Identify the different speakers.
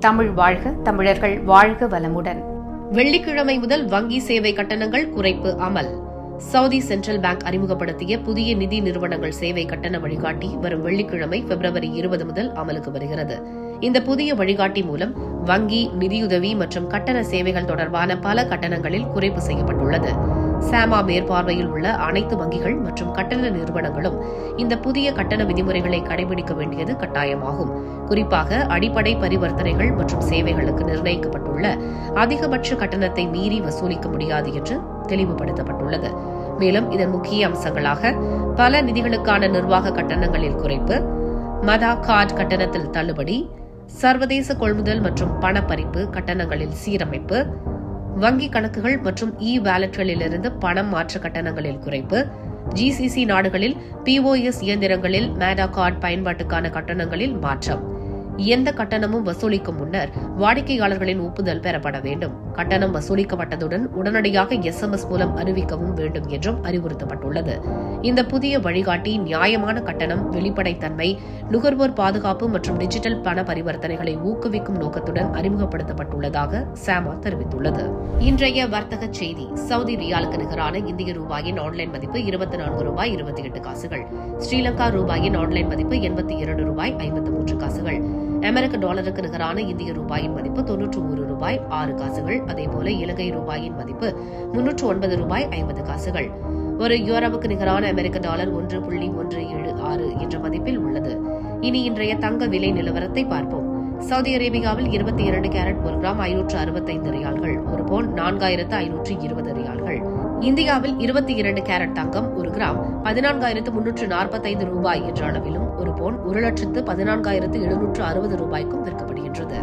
Speaker 1: தமிழ் வாழ்க தமிழர்கள் வாழ்க வளமுடன்.
Speaker 2: வெள்ளிக்கிழமை முதல் வங்கி சேவை கட்டணங்கள் குறைப்பு அமல். சவுதி சென்ட்ரல் பேங்க் அறிமுகப்படுத்திய புதிய நிதி நிறுவனங்கள் சேவை கட்டண வழிகாட்டி வரும் வெள்ளிக்கிழமை பிப்ரவரி இருபது முதல் அமலுக்கு வருகிறது. இந்த புதிய வழிகாட்டி மூலம் வங்கி நிதியுதவி மற்றும் கட்டண சேவைகள் தொடர்பான பல கட்டணங்களில் குறைப்பு செய்யப்பட்டுள்ளது. சாமா மேற்பார்வையில் உள்ள அனைத்து வங்கிகள் மற்றும் கட்டண நிறுவனங்களும் இந்த புதிய கட்டண விதிமுறைகளை கடைபிடிக்க வேண்டியது கட்டாயமாகும். குறிப்பாக அடிப்படை பரிவர்த்தனைகள் மற்றும் சேவைகளுக்கு நிர்ணயிக்கப்பட்டுள்ள அதிகபட்ச கட்டணத்தை மீறி வசூலிக்க முடியாது என்று தெளிவுபடுத்தப்பட்டுள்ளது. மேலும் இதன் முக்கிய அம்சங்களாக பல நிதிகளுக்கான நிர்வாக கட்டணங்களில் குறைப்பு மதா கார்டு கட்டணத்தில் தள்ளுபடி சர்வதேச கொள்முதல் மற்றும் பணப்பறிப்பு கட்டணங்களில் சீரமைப்பு வங்கி கணக்குகள் மற்றும் இ வாலெட்களிலிருந்து பணம் மாற்ற கட்டணங்களில் குறைப்பு ஜிசிசி நாடுகளில் பிஓஎஸ் இயந்திரங்களில் மேடா கார்டு பயன்பாட்டுக்கான கட்டணங்களில் மாற்றம். எந்த கட்டணமும் வசூலிக்கும் முன்னர் வாடிக்கையாளர்களின் ஒப்புதல் பெறப்பட வேண்டும். கட்டணம் வசூலிக்கப்பட்டதுடன் உடனடியாக எஸ் எம் எஸ் மூலம் அறிவிக்கவும் வேண்டும் என்றும் அறிவுறுத்தப்பட்டுள்ளது. இந்த புதிய வழிகாட்டி நியாயமான கட்டணம் வெளிப்படைத்தன்மை நுகர்வோர் பாதுகாப்பு மற்றும் டிஜிட்டல் பண பரிவர்த்தனைகளை ஊக்குவிக்கும் நோக்கத்துடன் அறிமுகப்படுத்தப்பட்டுள்ளதாக சாமா தெரிவித்துள்ளது. இன்றைய வர்த்தக செய்தி சவுதி ரியாலுக்கு நிகரான இந்திய ரூபாயின் ஆன்லைன் மதிப்பு இருபத்தி நான்கு ரூபாய் இருபத்தி எட்டு காசுகள். ஸ்ரீலங்கா ரூபாயின் ஆன்லைன் மதிப்பு எண்பத்தி இரண்டு ரூபாய் ஐம்பத்து மூன்று காசுகள். அமெரிக்க டாலருக்கு நிகரான இந்திய ரூபாயின் மதிப்பு தொன்னூற்று ஒரு ரூபாய் ஆறு காசுகள். அதேபோல இலங்கை ரூபாயின் மதிப்பு முன்னூற்று ஒன்பது ரூபாய் ஐம்பது காசுகள். ஒரு யூரோவுக்கு நிகரான அமெரிக்க டாலர் ஒன்று புள்ளி ஒன்று ஏழு ஆறு என்ற மதிப்பில் உள்ளது. இனி இன்றைய தங்க விலை நிலவரத்தை பார்ப்போம். சவுதி அரேபியாவில் இருபத்தி இரண்டு கேரட் ஒரு கிராம் ஐநூற்று அறுபத்தைந்து ரியால்கள் ஒரு பவுன் நான்காயிரத்து ஐநூற்று இருபது ரியால்கள். இந்தியாவில் இருபத்தி இரண்டு கேரட் தங்கம் ஒரு கிராம் பதினான்காயிரத்து முன்னூற்று நாற்பத்தைந்து ரூபாய் என்ற அளவிலும் ஒரு பவுன் ஒரு லட்சத்து பதினான்காயிரத்து எழுநூற்று அறுபது ரூபாய்க்கும் விற்கப்படுகின்றது.